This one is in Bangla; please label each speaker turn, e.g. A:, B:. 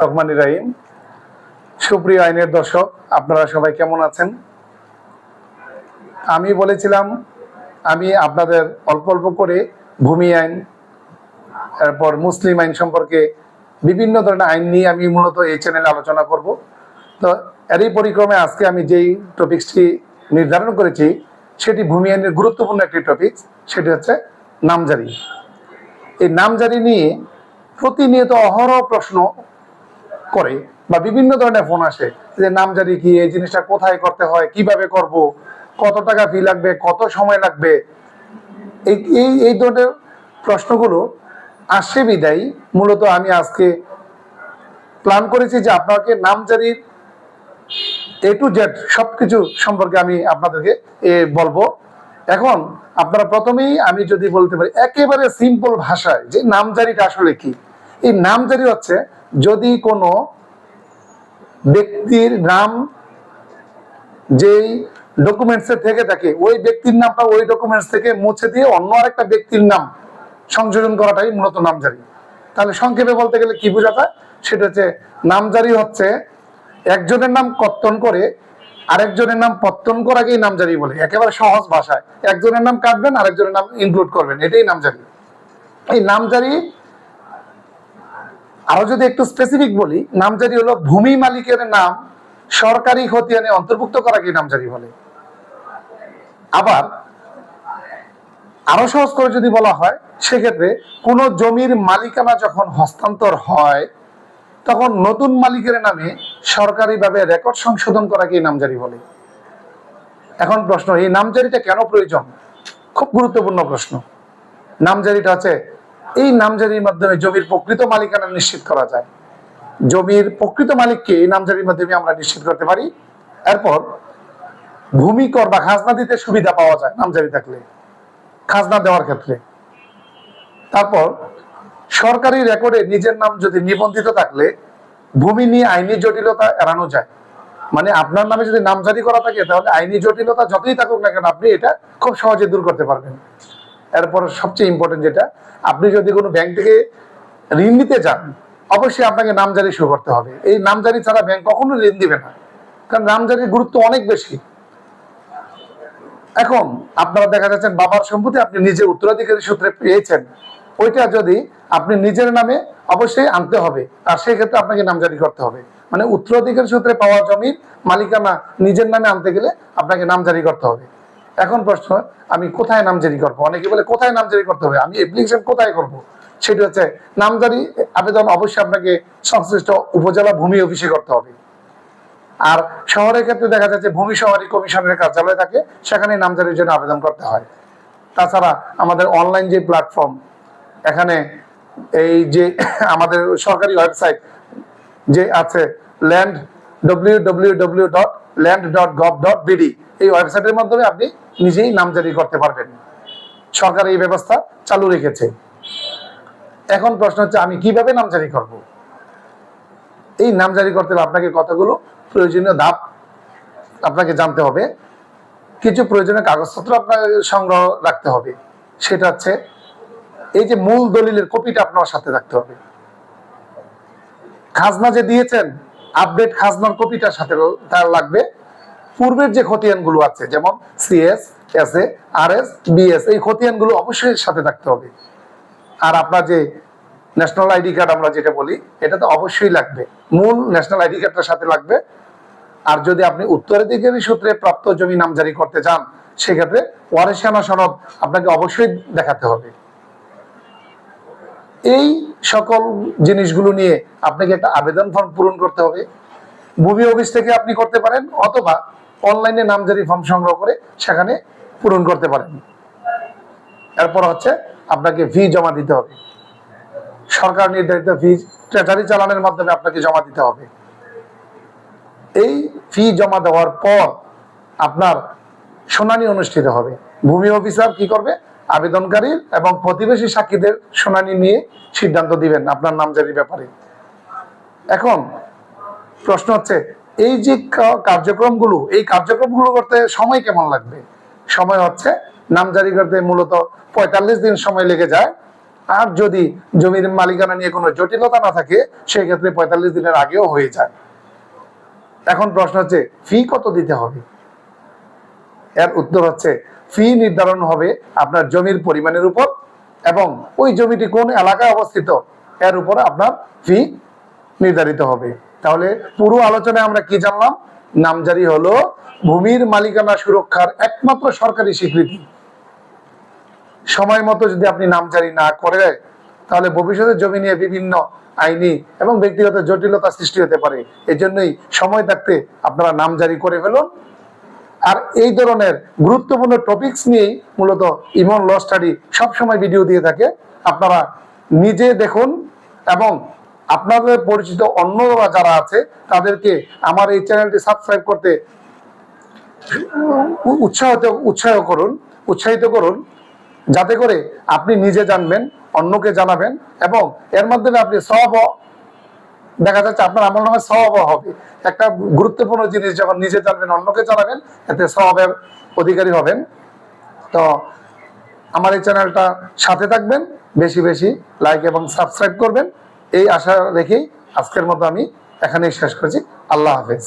A: রহমান রাহিম সুপ্রিয় আইনের দর্শক, আপনারা সবাই কেমন আছেন? আমি বলেছিলাম, আমি আপনাদের অল্প অল্প করে ভূমি আইন মুসলিম আইন সম্পর্কে বিভিন্ন ধরনের আইন নিয়ে আমি মূলত এই চ্যানেলে আলোচনা করব। তো এরই পরিক্রমে আজকে আমি যেই টপিকসটি নির্ধারণ করেছি, সেটি ভূমি আইনের গুরুত্বপূর্ণ একটি টপিক সেটি হচ্ছে নামজারি। এই নামজারি নিয়ে প্রতিনিয়ত অহরহ প্রশ্ন করে বা বিভিন্ন ধরনের ফোন আসে যে নামজারি কি এই জিনিসটা কোথায় করতে হয়, কীভাবে করব, কত টাকা ফি লাগবে, কত সময় লাগবে? এই এই ধরনের প্রশ্নগুলো আসে বিদায়। মূলত আমি আজকে প্ল্যান করেছি যে আপনাকে নামজারির এ টু জেড সবকিছু সম্পর্কে আমি আপনাদেরকে এ বলব। এখন আপনারা প্রথমেই আমি যদি বলতে পারি, একেবারে সিম্পল ভাষায় যে নামজারিটা আসলে কি? এই নামজারি হচ্ছে যদি কোনো ব্যক্তির নাম যেই ডকুমেন্টসে থেকে থাকে, ওই ব্যক্তির নামটা ওই ডকুমেন্টস থেকে মুছে দিয়ে অন্য আরেকটা ব্যক্তির নাম সংযোজন করাটাই মূলত নামজারি। তাহলে সংক্ষেপে বলতে গেলে কি বোঝা যায়? সেটা হচ্ছে নামজারি হচ্ছে একজনের নাম কর্তন করে আরেকজনের নাম পত্তন করাকেই নামজারি বলে। একেবারে সহজ ভাষায়। একজনের নাম কাটবেন, আরেকজনের নাম ইনক্লুড করবেন। এটাই নামজারি। এই নামজারি আরও যদি একটু স্পেসিফিক বলি, নামজারি হলো ভূমি মালিকের নাম সরকারি খতিয়ানে অন্তর্ভুক্ত করাকে নামজারি বলে আবার আরও সহজ করে যদি বলা হয়, সেক্ষেত্রে কোন জমির মালিকানা যখন হস্তান্তর হয়, তখন নতুন মালিকের নামে সরকারিভাবে রেকর্ড সংশোধন করাকে নামজারি বলে এখন প্রশ্ন, এই নামজারিটা কেন প্রয়োজন? খুব গুরুত্বপূর্ণ প্রশ্ন। নামজারিটা হচ্ছে এই নামজারির মাধ্যমে জমির প্রকৃত মালিকানা নিশ্চিত করা যায়। জমির প্রকৃত মালিককে এই নামজারির মাধ্যমে আমরা নিশ্চিত করতে পারি। এরপর ভূমি কর বা খাজনা দিতে সুবিধা পাওয়া যায় নামজারি থাকলে, খাজনা দেওয়ার ক্ষেত্রে। তারপর সরকারি রেকর্ডে নিজের নাম যদি নিবন্ধিত থাকলে ভূমি নিয়ে আইনি জটিলতা এড়ানো যায়। মানে আপনার নামে যদি নামজারি করা থাকে, তাহলে আইনি জটিলতা যতই থাকুক না কেন, আপনি এটা খুব সহজে দূর করতে পারবেন। এরপর সবচেয়ে ইম্পর্টেন্ট যেটা, আপনি যদি কোনো ব্যাংক থেকে ঋণ নিতে যান অবশ্যই আপনাকে নামজারি শুরু করতে হবে। এই নামজারি ছাড়া ব্যাংক কখনো ঋণ দিবে না, কারণ নামজারির গুরুত্ব অনেক বেশি। এখন আপনারা দেখা যাচ্ছেন বাবার সম্পত্তি আপনি নিজে উত্তরাধিকারী সূত্রে পেয়েছেন, ওইটা যদি আপনি নিজের নামে অবশ্যই আনতে হবে, আর সেই ক্ষেত্রে আপনাকে নামজারি করতে হবে। মানে উত্তরাধিকারী সূত্রে পাওয়া জমির মালিকানা নিজের নামে আনতে গেলে আপনাকে নামজারি করতে হবে। এখন প্রশ্ন, আমি কোথায় নামজারি করব? অনেকে বলে, কোথায় নামজারি করতে হবে? আমি অ্যাপ্লিকেশন কোথায় করব? সেটি হচ্ছে, নামজারি আবেদন অবশ্যই আপনাকে সংশ্লিষ্ট উপজেলা ভূমি অফিসে করতে হবে। আর শহরের ক্ষেত্রে দেখা যাচ্ছে, ভূমি সহারি কমিশনের কার্যালয় থাকে সেখানে নামজারির জন্য আবেদন করতে হয়। তাছাড়া আমাদের অনলাইন যে প্ল্যাটফর্ম এখানে এই যে আমাদের সরকারি ওয়েবসাইট যে আছে land W W W dot land dot gov dot BD এই ওয়েবসাইটের মাধ্যমে আপনি নিজেই নামজারি করতে পারবেন। সরকার এই ব্যবস্থা চালু রেখেছে। এখন প্রশ্ন হচ্ছে, আমি কীভাবে নামজারি করব? এই নামজারি করতে হলে আপনাকে কতগুলো প্রয়োজনীয় ধাপ আপনাকে জানতে হবে। কিছু প্রয়োজনীয় কাগজপত্র আপনাকে সংগ্রহ রাখতে হবে। সেটা হচ্ছে, এই যে মূল দলিলের কপিটা আপনার সাথে রাখতে হবে। খাজনা যে দিয়েছেন আপডেট খাজনার কপিটার সাথে তার লাগবে। পূর্বের যে খতিয়ানগুলো আছে, যেমন CS S A R S BS এই খতিয়ানগুলো অবশ্যই সাথে রাখতে হবে। আর আপনার যে ন্যাশনাল আইডি কার্ড আমরা যেটা বলি, এটা তো অবশ্যই লাগবে। মূল ন্যাশনাল আইডি কার্ডটার সাথে লাগবে। আর যদি আপনি উত্তরাধিকারী সূত্রে প্রাপ্ত জমি নামজারি করতে চান, সেক্ষেত্রে ওয়ারেশিয়ানা সনদ আপনাকে অবশ্যই দেখাতে হবে। এই সকল জিনিসগুলো নিয়ে আপনাকে একটা আবেদন ফর্ম পূরণ করতে হবে। ভূমি অফিস থেকে আপনি করতে পারেন, অথবা অনলাইনে নামজারি ফর্ম সংগ্রহ করে সেখানে পূরণ করতে পারেন। এরপর হচ্ছে আপনাকে ফি জমা দিতে হবে। সরকার নির্ধারিত ফি ট্রেজারি চালানের মাধ্যমে আপনাকে জমা দিতে হবে। এই ফি জমা দেওয়ার পর আপনার শুনানি অনুষ্ঠিত হবে। ভূমি অফিসার কি করবে? আবেদনকারীর এবং প্রতিবেশী সাক্ষীদের শুনানি নিয়ে সিদ্ধান্ত দিবেন আপনার নামজারির ব্যাপারে। এখন প্রশ্ন হচ্ছে এই যে কার্যক্রমগুলো, এই কার্যক্রমগুলো করতে সময় কেমন লাগবে? সময় হচ্ছে নামজারি করতে মূলত পঁয়তাল্লিশ দিন সময় লেগে যায়। আর যদি জমির মালিকানা নিয়ে কোনো জটিলতা না থাকে সেই ক্ষেত্রে পঁয়তাল্লিশ দিনের আগেও হয়ে যায়। এখন প্রশ্ন হচ্ছে ফি কত দিতে হবে? এর উত্তর হচ্ছে ফি নির্ধারণ হবে আপনার জমির পরিমাণের উপর এবং ওই জমিটি কোন এলাকায় অবস্থিত, এর উপর আপনার ফি নির্ধারিত হবে। তাহলে পুরো আলোচনায় আমরা কি জানলাম? নামজারি হলো ভূমির মালিকানা সুরক্ষার একমাত্র সরকারি স্বীকৃতি। সময় মতো যদি আপনি নামজারি না করে, তাহলে ভবিষ্যতে জমি নিয়ে বিভিন্ন আইনি এবং ব্যক্তিগত জটিলতা সৃষ্টি হতে পারে। এই জন্যই সময় থাকতে আপনারা নাম জারি করে ফেলুন। আর এই ধরনের গুরুত্বপূর্ণ টপিকস নিয়েই মূলত ইমন ল স্টাডি সবসময় ভিডিও দিয়ে থাকে। আপনারা নিজে দেখুন এবং আপনাদের পরিচিত অন্যরা যারা আছে, তাদেরকে আমার এই চ্যানেলটি সাবস্ক্রাইব করতে উৎসাহিত, উৎসাহ করুন, উৎসাহিত করুন, যাতে করে আপনি নিজে জানবেন, অন্যকে জানাবেন এবং এর মাধ্যমে আপনি সব দেখা যাচ্ছে আপনার আমল নামে স্বভাব হবে। একটা গুরুত্বপূর্ণ জিনিস, যখন নিজে জানবেন, অন্যকে জানাবেন, এতে স্বভাবের অধিকারী হবেন। তো আমার এই চ্যানেলটা সাথে থাকবেন, বেশি বেশি লাইক এবং সাবস্ক্রাইব করবেন। এই আশা রেখেই আজকের মতো আমি এখানেই শেষ করছি। আল্লাহ হাফেজ।